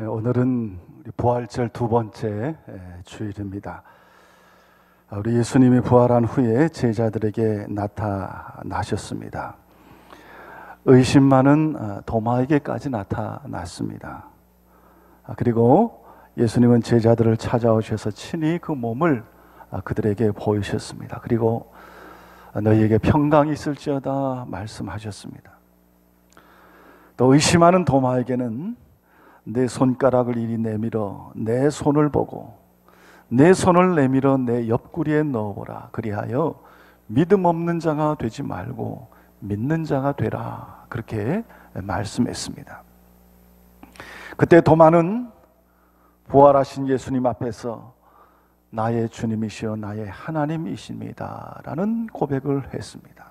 예, 오늘은 부활절 두 번째 예, 주일입니다. 우리 예수님이 부활한 후에 제자들에게 나타나셨습니다. 의심 많은 어, 도마에게까지 나타났습니다. 아, 그리고 예수님은 제자들을 찾아오셔서 친히 그 몸을 아, 그들에게 보이셨습니다. 그리고 너희에게 평강이 있을지어다 말씀하셨습니다. 또 의심하는 도마에게는 내 손가락을 이리 내밀어 내 손을 보고 내 손을 내밀어 내 옆구리에 넣어보라. 그리하여 믿음 없는 자가 되지 말고 믿는 자가 되라. 그렇게 말씀했습니다. 그때 도마는 부활하신 예수님 앞에서 나의 주님이시여 나의 하나님이십니다. 라는 고백을 했습니다.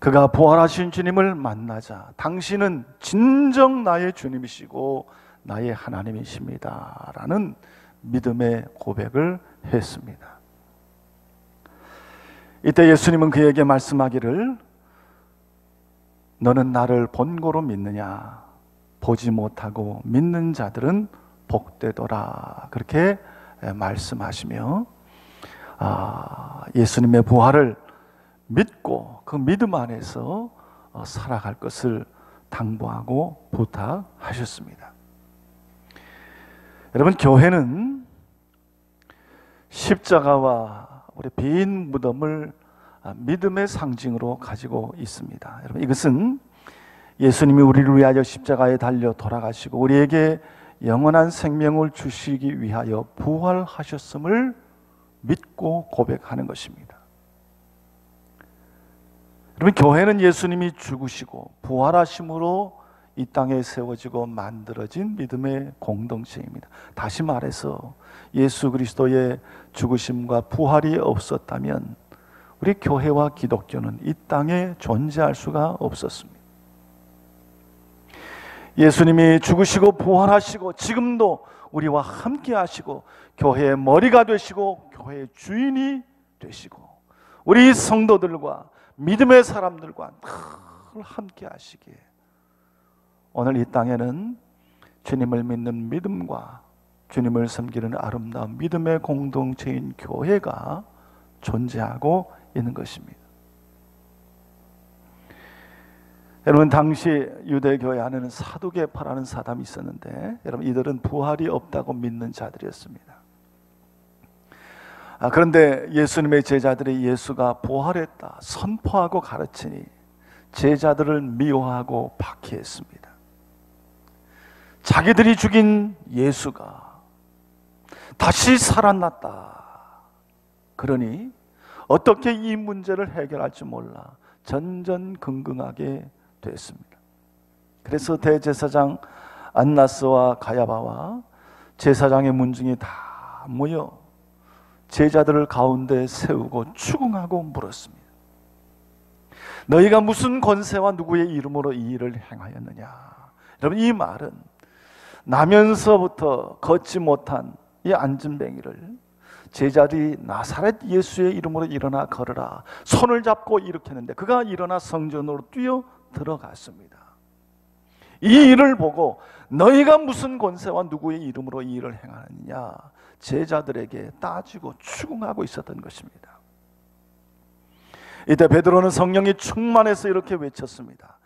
그가 부활하신 주님을 만나자 당신은 진정 나의 주님이시고 나의 하나님이십니다. 라는 믿음의 고백을 했습니다. 이때 예수님은 그에게 말씀하기를 너는 나를 본고로 믿느냐 보지 못하고 믿는 자들은 복되더라 그렇게 말씀하시며 아, 예수님의 부활을 믿고 그 믿음 안에서 어, 살아갈 것을 당부하고 부탁하셨습니다. 여러분 교회는 십자가와 우리 빈 무덤을 아, 믿음의 상징으로 가지고 있습니다. 여러분 이것은 예수님이 우리를 위하여 십자가에 달려 돌아가시고 우리에게 영원한 생명을 주시기 위하여 부활하셨음을 믿고 고백하는 것입니다. 여러분 교회는 예수님이 죽으시고 부활하심으로 이 땅에 세워지고 만들어진 믿음의 공동체입니다. 다시 말해서 예수 그리스도의 죽으심과 부활이 없었다면 우리 교회와 기독교는 이 땅에 존재할 수가 없었습니다. 예수님이 죽으시고 부활하시고 지금도 우리와 함께 하시고 교회의 머리가 되시고 교회의 주인이 되시고 우리 성도들과 믿음의 사람들과 늘 함께 하시기에 오늘 이 땅에는 주님을 믿는 믿음과 주님을 섬기는 아름다운 믿음의 공동체인 교회가 존재하고 있는 것입니다. 여러분 당시 유대교회 안에는 사두개파라는 사람이 있었는데 여러분 이들은 부활이 없다고 믿는 자들이었습니다. 아, 그런데 예수님의 제자들이 예수가 부활했다 선포하고 가르치니 제자들을 미워하고 박해했습니다. 자기들이 죽인 예수가 다시 살아났다. 그러니 어떻게 이 문제를 해결할지 몰라 전전긍긍하게 됐습니다. 그래서 대제사장 안나스와 가야바와 제사장의 문중이 다 모여 제자들을 가운데 세우고 추궁하고 물었습니다. 너희가 무슨 권세와 누구의 이름으로 이 일을 행하였느냐? 여러분 이 말은 나면서부터 걷지 못한 이 안진뱅이를 제자들이 나사렛 예수의 이름으로 일어나 걸으라 손을 잡고 일으켰는데 그가 일어나 성전으로 뛰어 들어갔습니다. 이 일을 보고 너희가 무슨 권세와 누구의 이름으로 이 일을 행하느냐 제자들에게 따지고 추궁하고 있었던 것입니다. 이때 베드로는 성령이 충만해서 이렇게 외쳤습니다.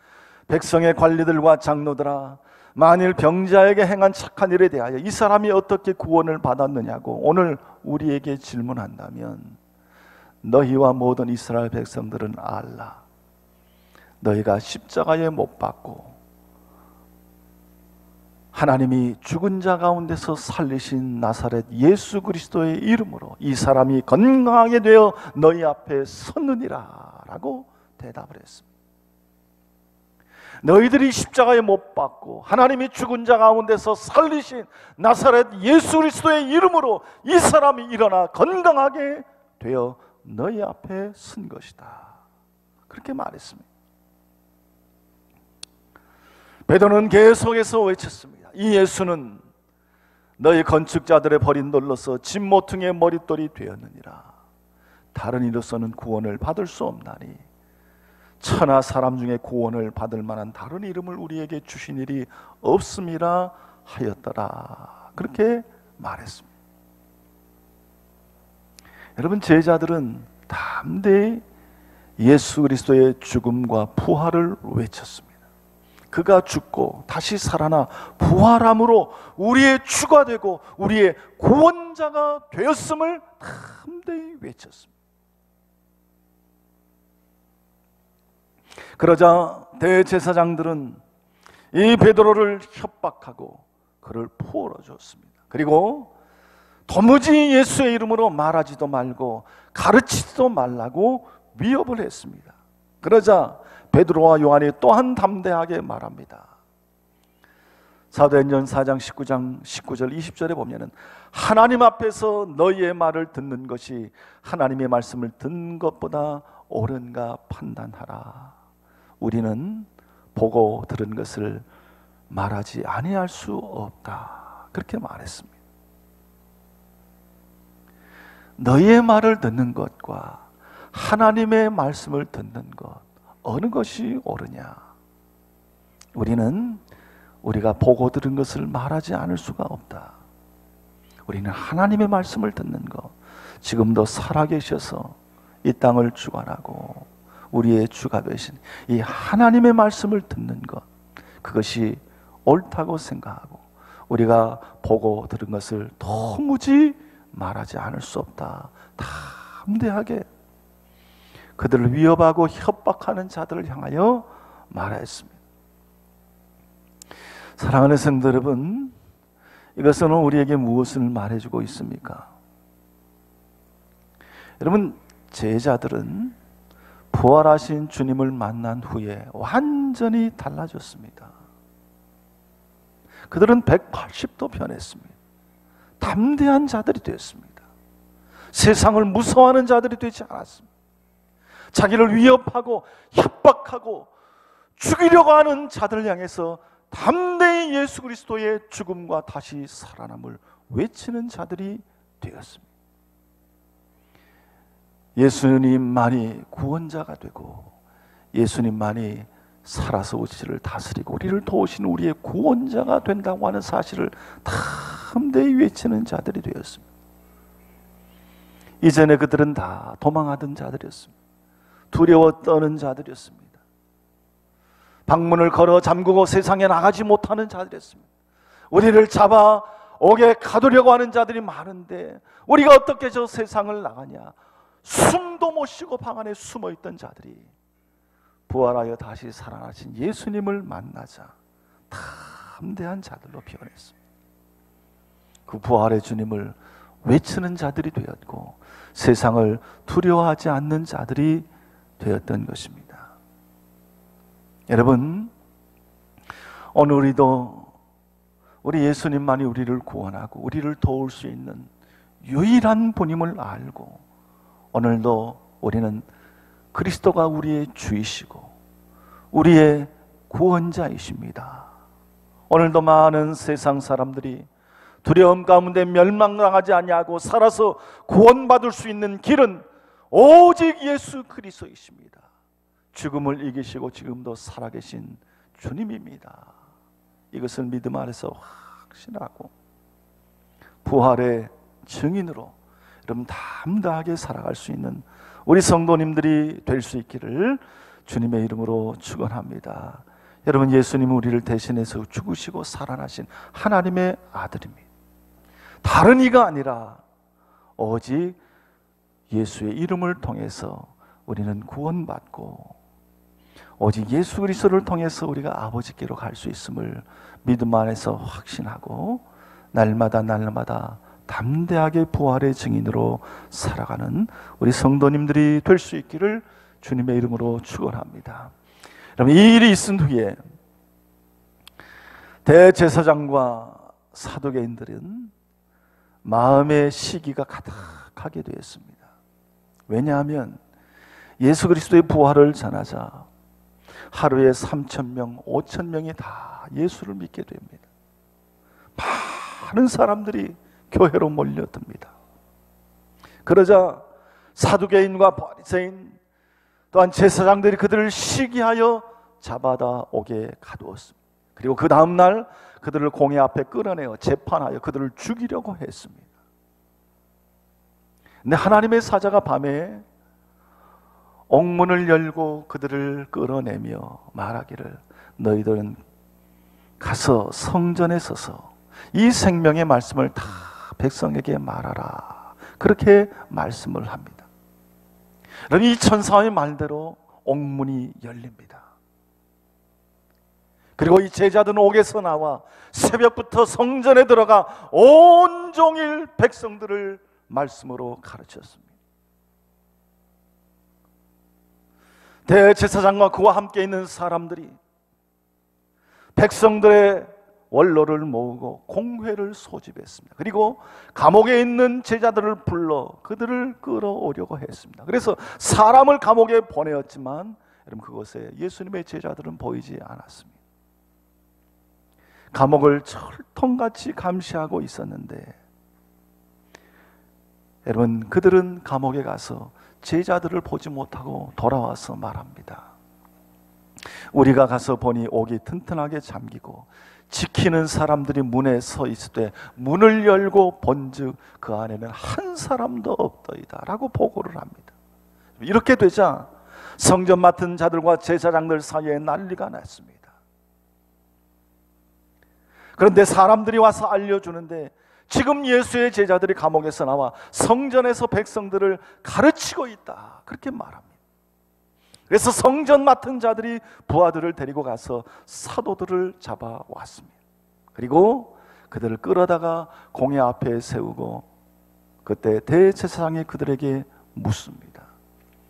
백성의 관리들과 장로들아 만일 병자에게 행한 착한 일에 대하여 이 사람이 어떻게 구원을 받았느냐고 오늘 우리에게 질문한다면 너희와 모든 이스라엘 백성들은 알라. 너희가 십자가에 못 박고 하나님이 죽은 자 가운데서 살리신 나사렛 예수 그리스도의 이름으로 이 사람이 건강하게 되어 너희 앞에 섰느니라 라고 대답을 했습니다. 너희들이 십자가에 못 박고 하나님이 죽은 자 가운데서 살리신 나사렛 예수 그리스도의 이름으로 이 사람이 일어나 건강하게 되어 너희 앞에 선 것이다. 그렇게 말했습니다. 베드로는 계속해서 외쳤습니다. 이 예수는 너희 건축자들의 버린 돌로서 진모퉁의 머릿돌이 되었느니라. 다른 이로서는 구원을 받을 수 없나니 천하 사람 중에 구원을 받을 만한 다른 이름을 우리에게 주신 일이 없음이라 하였더라. 그렇게 말했습니다. 여러분 제자들은 담대히 예수 그리스도의 죽음과 부활을 외쳤습니다. 그가 죽고 다시 살아나 부활함으로 우리의 주가 되고 우리의 구원자가 되었음을 담대히 외쳤습니다. 그러자 대제사장들은 이 베드로를 협박하고 그를 포로 줬습니다. 그리고 도무지 예수의 이름으로 말하지도 말고 가르치지도 말라고 위협을 했습니다. 그러자 베드로와 요한이 또한 담대하게 말합니다. 사도행전 4장 19장 19절 20절에 보면은 하나님 앞에서 너희의 말을 듣는 것이 하나님의 말씀을 듣는 것보다 옳은가 판단하라. 우리는 보고 들은 것을 말하지 아니할 수 없다. 그렇게 말했습니다. 너희의 말을 듣는 것과 하나님의 말씀을 듣는 것 어느 것이 옳으냐? 우리는 우리가 보고 들은 것을 말하지 않을 수가 없다. 우리는 하나님의 말씀을 듣는 것, 지금도 살아계셔서 이 땅을 주관하고 우리의 주가 되신 이 하나님의 말씀을 듣는 것 그것이 옳다고 생각하고 우리가 보고 들은 것을 도무지 말하지 않을 수 없다. 담대하게 그들을 위협하고 협박하는 자들을 향하여 말하였습니다. 사랑하는 성도 여러분, 이것은 우리에게 무엇을 말해주고 있습니까? 여러분, 제자들은 부활하신 주님을 만난 후에 완전히 달라졌습니다. 그들은 180도 변했습니다. 담대한 자들이 되었습니다. 세상을 무서워하는 자들이 되지 않았습니다. 자기를 위협하고 협박하고 죽이려고 하는 자들을 향해서 담대히 예수 그리스도의 죽음과 다시 살아남을 외치는 자들이 되었습니다. 예수님만이 구원자가 되고 예수님만이 살아서 우리를 다스리고 우리를 도우신 우리의 구원자가 된다고 하는 사실을 담대히 외치는 자들이 되었습니다. 이전에 그들은 다 도망하던 자들이었습니다. 두려워 떠는 자들이었습니다. 방문을 걸어 잠그고 세상에 나가지 못하는 자들이었습니다. 우리를 잡아 옥에 가두려고 하는 자들이 많은데 우리가 어떻게 저 세상을 나가냐? 숨도 못 쉬고 방 안에 숨어 있던 자들이 부활하여 다시 살아나신 예수님을 만나자 담대한 자들로 변했습니다. 그 부활의 주님을 외치는 자들이 되었고 세상을 두려워하지 않는 자들이 되었던 것입니다. 여러분, 오늘 우리도 우리 예수님만이 우리를 구원하고 우리를 도울 수 있는 유일한 분임을 알고 오늘도 우리는 그리스도가 우리의 주이시고 우리의 구원자이십니다. 오늘도 많은 세상 사람들이 두려움 가운데 멸망당하지 아니하고 살아서 구원받을 수 있는 길은 오직 예수 그리스도이십니다. 죽음을 이기시고 지금도 살아계신 주님입니다. 이것을 믿음 안에서 확신하고 부활의 증인으로 여러분 담대하게 살아갈 수 있는 우리 성도님들이 될 수 있기를 주님의 이름으로 축원합니다. 여러분 예수님은 우리를 대신해서 죽으시고 살아나신 하나님의 아들입니다. 다른 이가 아니라 오직 예수의 이름을 통해서 우리는 구원받고 오직 예수 그리스도를 통해서 우리가 아버지께로 갈 수 있음을 믿음 안에서 확신하고 날마다 날마다 담대하게 부활의 증인으로 살아가는 우리 성도님들이 될 수 있기를 주님의 이름으로 축원합니다. 여러분 이 일이 있은 후에 대제사장과 사도계인들은 마음의 시기가 가득하게 되었습니다. 왜냐하면 예수 그리스도의 부활을 전하자 하루에 3천 명, 5천 명이 다 예수를 믿게 됩니다. 많은 사람들이 교회로 몰려듭니다. 그러자 사두개인과 바리새인 또한 제사장들이 그들을 시기하여 잡아다 오게 가두었습니다. 그리고 그 다음 날 그들을 공회 앞에 끌어내어 재판하여 그들을 죽이려고 했습니다. 근데 하나님의 사자가 밤에 옥문을 열고 그들을 끌어내며 말하기를 너희들은 가서 성전에 서서 이 생명의 말씀을 다 백성에게 말하라. 그렇게 말씀을 합니다. 여러분 이 천사의 말대로 옥문이 열립니다. 그리고 이 제자들은 옥에서 나와 새벽부터 성전에 들어가 온종일 백성들을 말씀으로 가르쳤습니다. 대제사장과 그와 함께 있는 사람들이 백성들의 원로를 모으고 공회를 소집했습니다. 그리고 감옥에 있는 제자들을 불러 그들을 끌어오려고 했습니다. 그래서 사람을 감옥에 보내었지만 여러분 그곳에 예수님의 제자들은 보이지 않았습니다. 감옥을 철통같이 감시하고 있었는데 여러분 그들은 감옥에 가서 제자들을 보지 못하고 돌아와서 말합니다. 우리가 가서 보니 옥이 튼튼하게 잠기고 지키는 사람들이 문에 서 있을 때 문을 열고 본즉 그 안에는 한 사람도 없더이다라고 보고를 합니다. 이렇게 되자 성전 맡은 자들과 제사장들 사이에 난리가 났습니다. 그런데 사람들이 와서 알려주는데 지금 예수의 제자들이 감옥에서 나와 성전에서 백성들을 가르치고 있다. 그렇게 말합니다. 그래서 성전 맡은 자들이 부하들을 데리고 가서 사도들을 잡아왔습니다. 그리고 그들을 끌어다가 공회 앞에 세우고 그때 대제사장이 그들에게 묻습니다.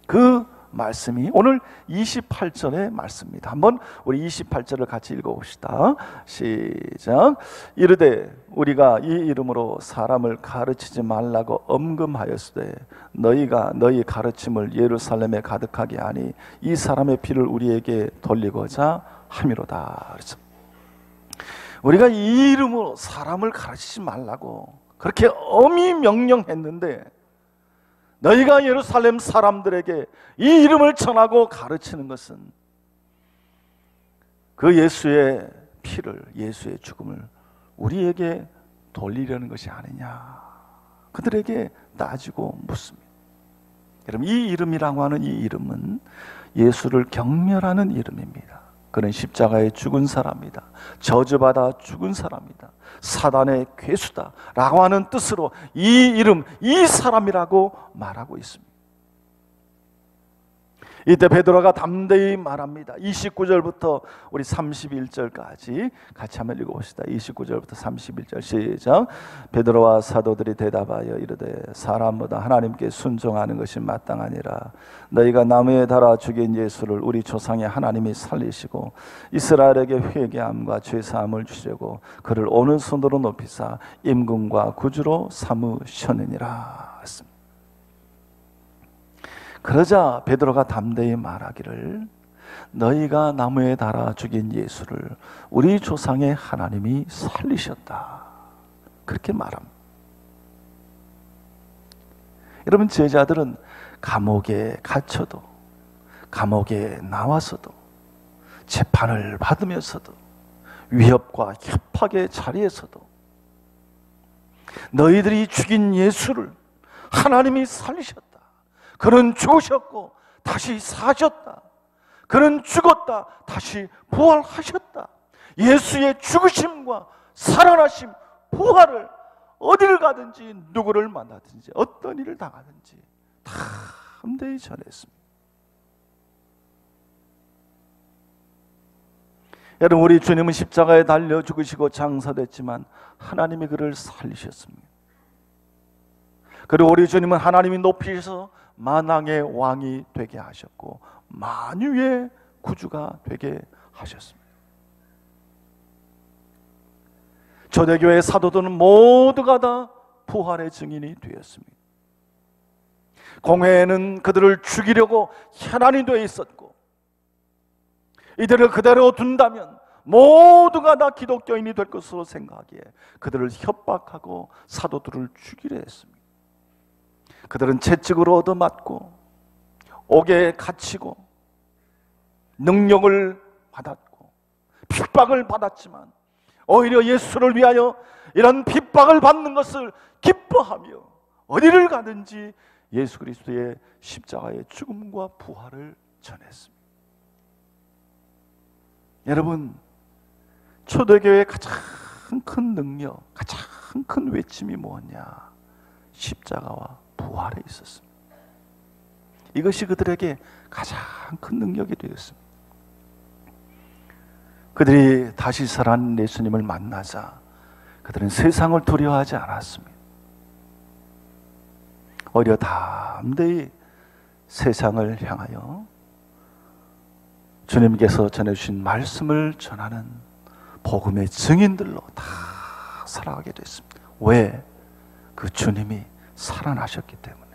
그 말씀이 오늘 28절의 말씀입니다. 한번 우리 28절을 같이 읽어봅시다. 시작. 이르되 우리가 이 이름으로 사람을 가르치지 말라고 엄금하였으되 너희가 너희 가르침을 예루살렘에 가득하게 하니 이 사람의 피를 우리에게 돌리고자 함이로다. 그렇죠. 우리가 이 이름으로 사람을 가르치지 말라고 그렇게 엄히 명령했는데 너희가 예루살렘 사람들에게 이 이름을 전하고 가르치는 것은 그 예수의 피를, 예수의 죽음을 우리에게 돌리려는 것이 아니냐. 그들에게 따지고 묻습니다. 여러분, 이 이름이라고 하는 이 이름은 예수를 경멸하는 이름입니다. 그는 십자가에 죽은 사람이다. 저주받아 죽은 사람이다. 사단의 괴수다. 라고 하는 뜻으로 이 이름, 이 사람이라고 말하고 있습니다. 이때 베드로가 담대히 말합니다. 29절부터 우리 31절까지 같이 한번 읽어봅시다. 29절부터 31절 시작. 베드로와 사도들이 대답하여 이르되 사람보다 하나님께 순종하는 것이 마땅하니라. 너희가 나무에 달아 죽인 예수를 우리 조상의 하나님이 살리시고 이스라엘에게 회개함과 죄 사함을 주시려고 그를 오는 손으로 높이사 임금과 구주로 삼으셨느니라. 그러자 베드로가 담대히 말하기를 너희가 나무에 달아 죽인 예수를 우리 조상의 하나님이 살리셨다. 그렇게 말합니다. 여러분 제자들은 감옥에 갇혀도 감옥에 나와서도 재판을 받으면서도 위협과 협박의 자리에서도 너희들이 죽인 예수를 하나님이 살리셨다. 그는 죽으셨고 다시 사셨다. 그는 죽었다. 다시 부활하셨다. 예수의 죽으심과 살아나심, 부활을 어디를 가든지 누구를 만나든지 어떤 일을 당하든지 다 함대히 전했습니다. 여러분 우리 주님은 십자가에 달려 죽으시고 장사됐지만 하나님이 그를 살리셨습니다. 그리고 우리 주님은 하나님이 높이셔서 만왕의 왕이 되게 하셨고 만유의 구주가 되게 하셨습니다. 초대교회 사도들은 모두가 다 부활의 증인이 되었습니다. 공회에는 그들을 죽이려고 현안이 되어 있었고 이들을 그대로 둔다면 모두가 다 기독교인이 될 것으로 생각하기에 그들을 협박하고 사도들을 죽이려 했습니다. 그들은 채찍으로 얻어맞고 옥에 갇히고 능력을 받았고 핍박을 받았지만 오히려 예수를 위하여 이런 핍박을 받는 것을 기뻐하며 어디를 가든지 예수 그리스도의 십자가의 죽음과 부활을 전했습니다. 여러분, 초대교회의 가장 큰 능력, 가장 큰 외침이 뭐냐? 십자가와 부활에 있었습니다. 이것이 그들에게 가장 큰 능력이 되었습니다. 그들이 다시 살아난 예수님을 만나자 그들은 세상을 두려워하지 않았습니다. 오히려 담대히 세상을 향하여 주님께서 전해주신 말씀을 전하는 복음의 증인들로 다 살아가게 됐습니다. 왜? 그 주님이 살아나셨기 때문에.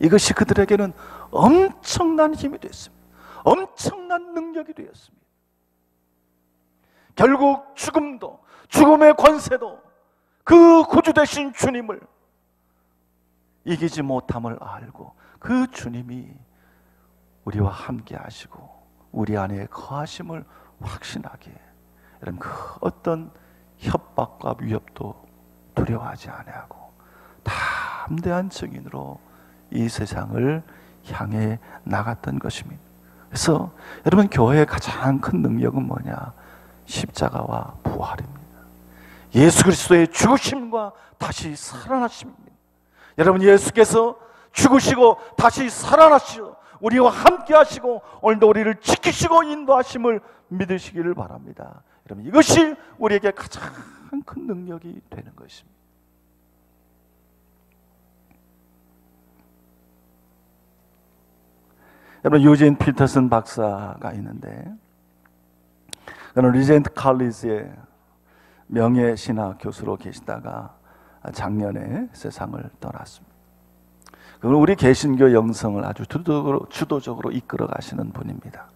이것이 그들에게는 엄청난 힘이 됐습니다. 엄청난 능력이 되었습니다. 결국 죽음도, 죽음의 권세도 그 구주 되신 주님을 이기지 못함을 알고 그 주님이 우리와 함께 하시고 우리 안에 거하심을 확신하게 여러분 그 어떤 협박과 위협도 두려워하지 아니하고 담대한 증인으로 이 세상을 향해 나갔던 것입니다. 그래서 여러분 교회의 가장 큰 능력은 뭐냐? 십자가와 부활입니다. 예수 그리스도의 죽으심과 다시 살아나심입니다. 여러분 예수께서 죽으시고 다시 살아나시고 우리와 함께 하시고 오늘도 우리를 지키시고 인도하심을 믿으시기를 바랍니다. 여러분 이것이 우리에게 가장 큰 능력이 되는 것입니다. 여러분 유진 피터슨 박사가 있는데 그는 리젠트 칼리지의 명예 신학 교수로 계시다가 작년에 세상을 떠났습니다. 그는 우리 개신교 영성을 아주 주도적으로, 주도적으로 이끌어 가시는 분입니다.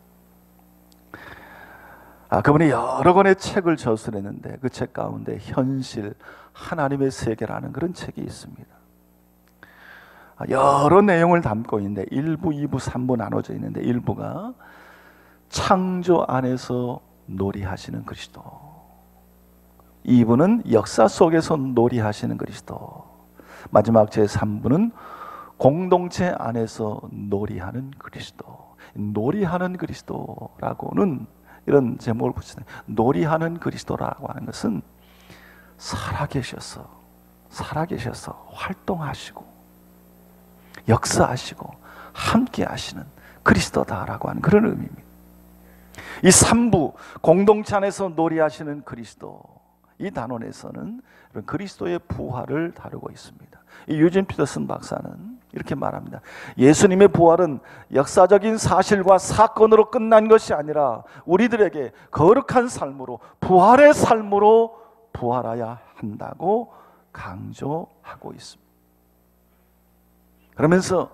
아, 그분이 여러 권의 책을 저술했는데 그 책 가운데 현실 하나님의 세계라는 그런 책이 있습니다. 아, 여러 내용을 담고 있는데 1부, 2부, 3부 나눠져 있는데 1부가 창조 안에서 놀이하시는 그리스도. 2부는 역사 속에서 놀이하시는 그리스도. 마지막 제 3부는 공동체 안에서 놀이하는 그리스도. 놀이하는 그리스도라고는 이런 제목을 붙이는 놀이하는 그리스도라고 하는 것은 살아계셔서 살아계셔서 활동하시고 역사하시고 함께 하시는 그리스도다라고 하는 그런 의미입니다. 이 3부 공동체 안에서 놀이하시는 그리스도 이 단원에서는 그리스도의 부활을 다루고 있습니다. 이 유진 피터슨 박사는 이렇게 말합니다. 예수님의 부활은 역사적인 사실과 사건으로 끝난 것이 아니라 우리들에게 거룩한 삶으로 부활의 삶으로 부활해야 한다고 강조하고 있습니다. 그러면서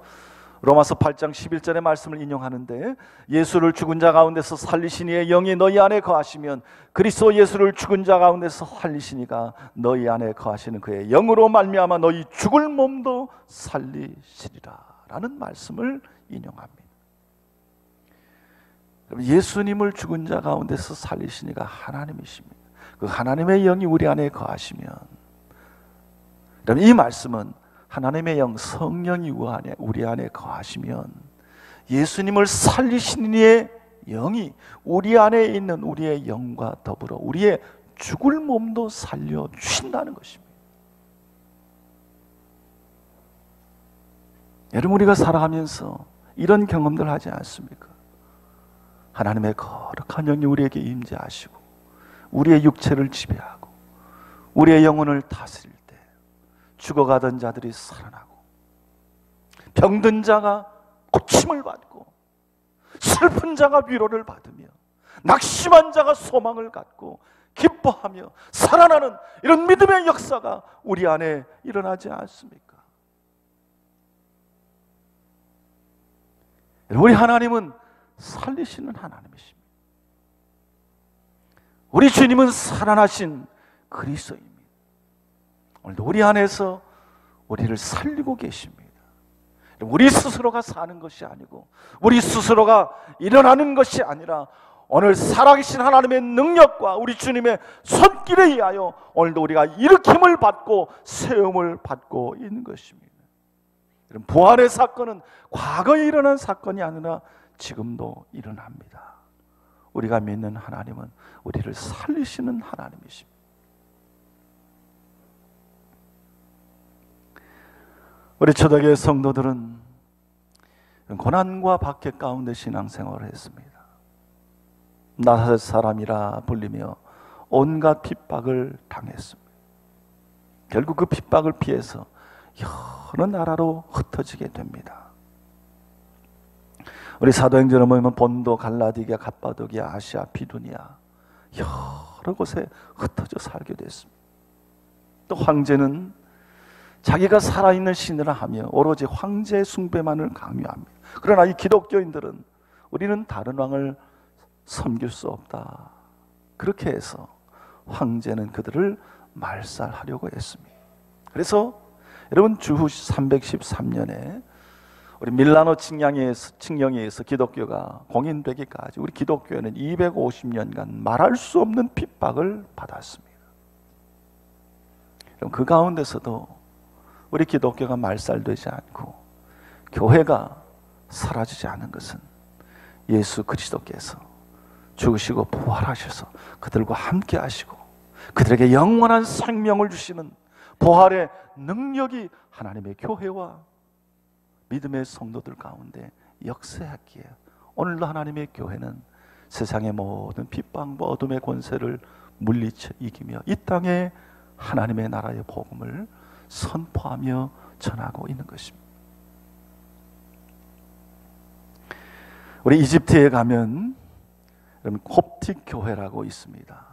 로마서 8장 11절의 말씀을 인용하는데 예수를 죽은 자 가운데서 살리시니의 영이 너희 안에 거하시면 그리스도 예수를 죽은 자 가운데서 살리시니가 너희 안에 거하시는 그의 영으로 말미암아 너희 죽을 몸도 살리시리라라는 말씀을 인용합니다. 예수님을 죽은 자 가운데서 살리시니가 하나님이십니다. 그 하나님의 영이 우리 안에 거하시면 이 말씀은 하나님의 영 성령이 우리 안에 거하시면 예수님을 살리시는 이의 영이 우리 안에 있는 우리의 영과 더불어 우리의 죽을 몸도 살려 주신다는 것입니다. 여러분 우리가 살아가면서 이런 경험들 하지 않습니까? 하나님의 거룩한 영이 우리에게 임재하시고 우리의 육체를 지배하고 우리의 영혼을 다스릴 죽어가던 자들이 살아나고 병든 자가 고침을 받고 슬픈 자가 위로를 받으며 낙심한 자가 소망을 갖고 기뻐하며 살아나는 이런 믿음의 역사가 우리 안에 일어나지 않습니까? 우리 하나님은 살리시는 하나님이십니다. 우리 주님은 살아나신 그리스도입니다. 오늘도 우리 안에서 우리를 살리고 계십니다. 우리 스스로가 사는 것이 아니고 우리 스스로가 일어나는 것이 아니라 오늘 살아계신 하나님의 능력과 우리 주님의 손길에 의하여 오늘도 우리가 일으킴을 받고 세움을 받고 있는 것입니다. 부활의 사건은 과거에 일어난 사건이 아니라 지금도 일어납니다. 우리가 믿는 하나님은 우리를 살리시는 하나님이십니다. 우리 초대교회 성도들은 고난과 박해 가운데 신앙생활을 했습니다. 나사렛 사람이라 불리며 온갖 핍박을 당했습니다. 결국 그 핍박을 피해서 여러 나라로 흩어지게 됩니다. 우리 사도행전을 보면 본도, 갈라디아, 갑바도기아, 아시아, 비두니아 여러 곳에 흩어져 살게 됐습니다. 또 황제는 자기가 살아있는 신이라 하며 오로지 황제 숭배만을 강요합니다. 그러나 이 기독교인들은 우리는 다른 왕을 섬길 수 없다. 그렇게 해서 황제는 그들을 말살하려고 했습니다. 그래서 여러분 주후 313년에 우리 밀라노 칙령에서, 칙령에서 기독교가 공인되기까지 우리 기독교회는 250년간 말할 수 없는 핍박을 받았습니다. 그 가운데서도 우리 기독교가 말살되지 않고 교회가 사라지지 않은 것은 예수 그리스도께서 죽으시고 부활하셔서 그들과 함께 하시고 그들에게 영원한 생명을 주시는 부활의 능력이 하나님의 교회와 믿음의 성도들 가운데 역사했기에 오늘도 하나님의 교회는 세상의 모든 핍박과 어둠의 권세를 물리쳐 이기며 이 땅에 하나님의 나라의 복음을 선포하며 전하고 있는 것입니다. 우리 이집트에 가면 여러분 콥틱 교회라고 있습니다.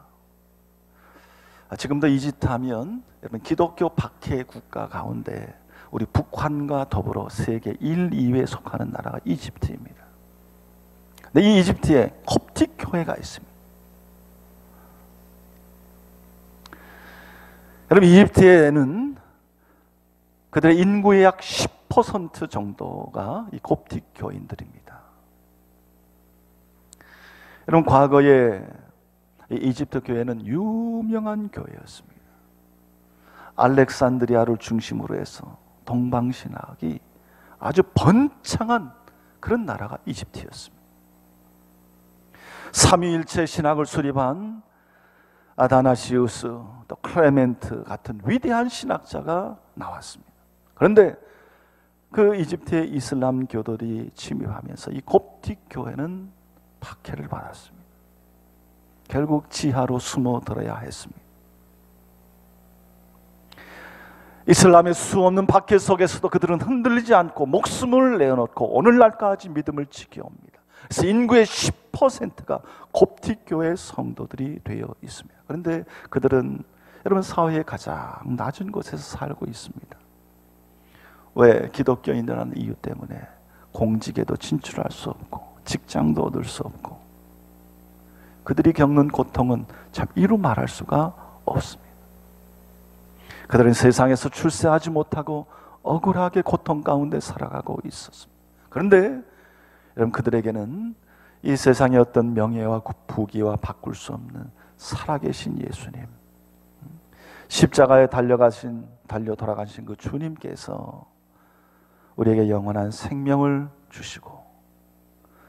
아, 지금도 이집트 하면 여러분 기독교 박해 국가 가운데 우리 북한과 더불어 세계 1, 2위에 속하는 나라가 이집트입니다. 근데 이 이집트에 콥틱 교회가 있습니다. 여러분 이집트에는 그들의 인구의 약 10% 정도가 이 콥틱 교인들입니다. 여러분 과거에 이집트 교회는 유명한 교회였습니다. 알렉산드리아를 중심으로 해서 동방신학이 아주 번창한 그런 나라가 이집트였습니다. 삼위일체 신학을 수립한 아다나시우스 또 클레멘트 같은 위대한 신학자가 나왔습니다. 그런데 그 이집트의 이슬람 교도들이 침입하면서 이 곱틱 교회는 박해를 받았습니다. 결국 지하로 숨어 들어야 했습니다. 이슬람의 수없는 박해 속에서도 그들은 흔들리지 않고 목숨을 내어놓고 오늘날까지 믿음을 지켜옵니다. 그래서 인구의 10%가 곱틱 교회 성도들이 되어 있습니다. 그런데 그들은 여러분 사회의 가장 낮은 곳에서 살고 있습니다. 왜 기독교인이라는 이유 때문에 공직에도 진출할 수 없고 직장도 얻을 수 없고 그들이 겪는 고통은 참 이루 말할 수가 없습니다. 그들은 세상에서 출세하지 못하고 억울하게 고통 가운데 살아가고 있었습니다. 그런데 여러분 그들에게는 이 세상의 어떤 명예와 부귀와 바꿀 수 없는 살아계신 예수님, 십자가에 달려가신 달려 돌아가신 그 주님께서 우리에게 영원한 생명을 주시고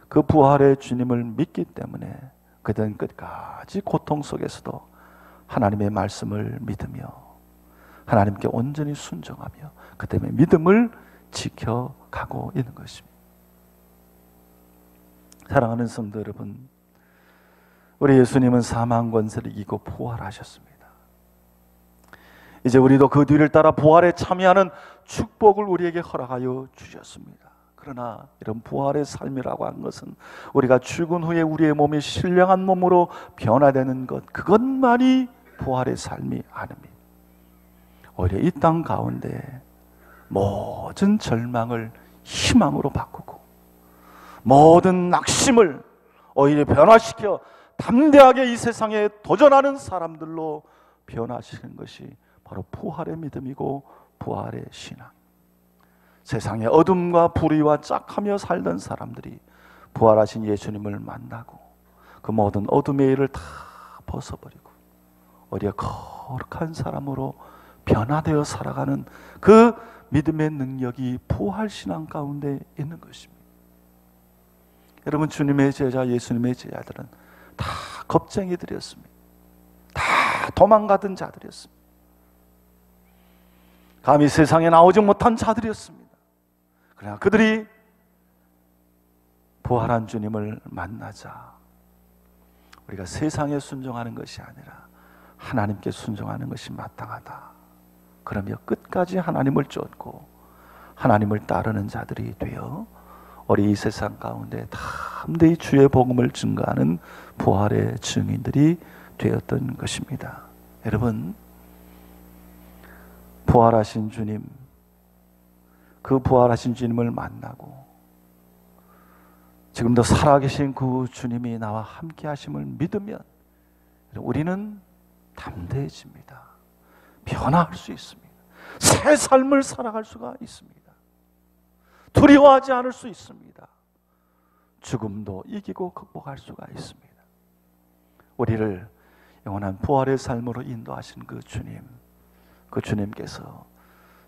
그 부활의 주님을 믿기 때문에 그들은 끝까지 고통 속에서도 하나님의 말씀을 믿으며 하나님께 온전히 순종하며 그 때문에 믿음을 지켜가고 있는 것입니다. 사랑하는 성도 여러분, 우리 예수님은 사망 권세를 이기고 부활하셨습니다. 이제 우리도 그 뒤를 따라 부활에 참여하는 축복을 우리에게 허락하여 주셨습니다. 그러나 이런 부활의 삶이라고 하는 것은 우리가 죽은 후에 우리의 몸이 신령한 몸으로 변화되는 것 그것만이 부활의 삶이 아닙니다. 오히려 이 땅 가운데 모든 절망을 희망으로 바꾸고 모든 낙심을 오히려 변화시켜 담대하게 이 세상에 도전하는 사람들로 변화시키는 것이 바로 부활의 믿음이고 부활의 신앙. 세상의 어둠과 불의와 짝하며 살던 사람들이 부활하신 예수님을 만나고 그 모든 어둠의 일을 다 벗어버리고 우리가 거룩한 사람으로 변화되어 살아가는 그 믿음의 능력이 부활신앙 가운데 있는 것입니다. 여러분 주님의 제자 예수님의 제자들은 다 겁쟁이들이었습니다. 다 도망가던 자들이었습니다. 감히 세상에 나오지 못한 자들이었습니다. 그러나 그들이 부활한 주님을 만나자 우리가 세상에 순종하는 것이 아니라 하나님께 순종하는 것이 마땅하다. 그러며 끝까지 하나님을 쫓고 하나님을 따르는 자들이 되어 우리 이 세상 가운데 담대히 주의 복음을 증거하는 부활의 증인들이 되었던 것입니다. 여러분, 부활하신 주님, 그 부활하신 주님을 만나고 지금도 살아계신 그 주님이 나와 함께 하심을 믿으면 우리는 담대해집니다. 변화할 수 있습니다. 새 삶을 살아갈 수가 있습니다. 두려워하지 않을 수 있습니다. 죽음도 이기고 극복할 수가 있습니다. 우리를 영원한 부활의 삶으로 인도하신 그 주님, 그 주님께서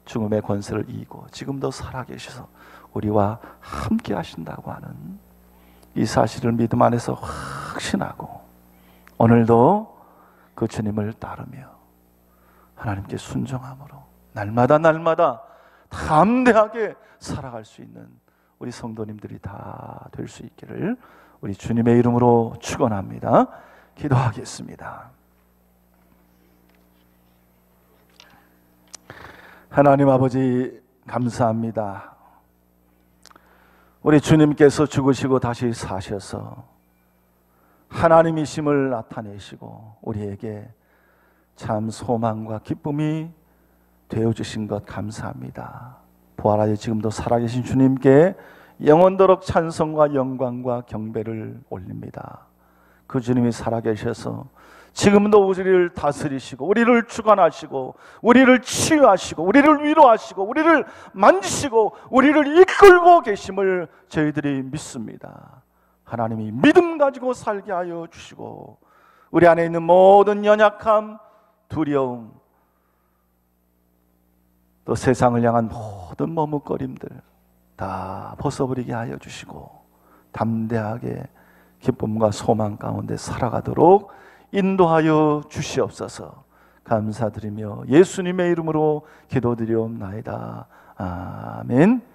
죽음의 권세를 이기고 지금도 살아계셔서 우리와 함께 하신다고 하는 이 사실을 믿음 안에서 확신하고 오늘도 그 주님을 따르며 하나님께 순종함으로 날마다 날마다 담대하게 살아갈 수 있는 우리 성도님들이 다 될 수 있기를 우리 주님의 이름으로 축원합니다. 기도하겠습니다. 하나님 아버지 감사합니다. 우리 주님께서 죽으시고 다시 사셔서 하나님이심을 나타내시고 우리에게 참 소망과 기쁨이 되어 주신 것 감사합니다. 부활하여 지금도 살아계신 주님께 영원토록 찬송과 영광과 경배를 올립니다. 그 주님이 살아계셔서 지금도 우리를 다스리시고 우리를 주관하시고 우리를 치유하시고 우리를 위로하시고 우리를 만지시고 우리를 이끌고 계심을 저희들이 믿습니다. 하나님이 믿음 가지고 살게 하여 주시고 우리 안에 있는 모든 연약함, 두려움, 또 세상을 향한 모든 머뭇거림들 다 벗어버리게 하여 주시고 담대하게 기쁨과 소망 가운데 살아가도록 인도하여 주시옵소서. 감사드리며 예수님의 이름으로 기도드리옵나이다. 아멘.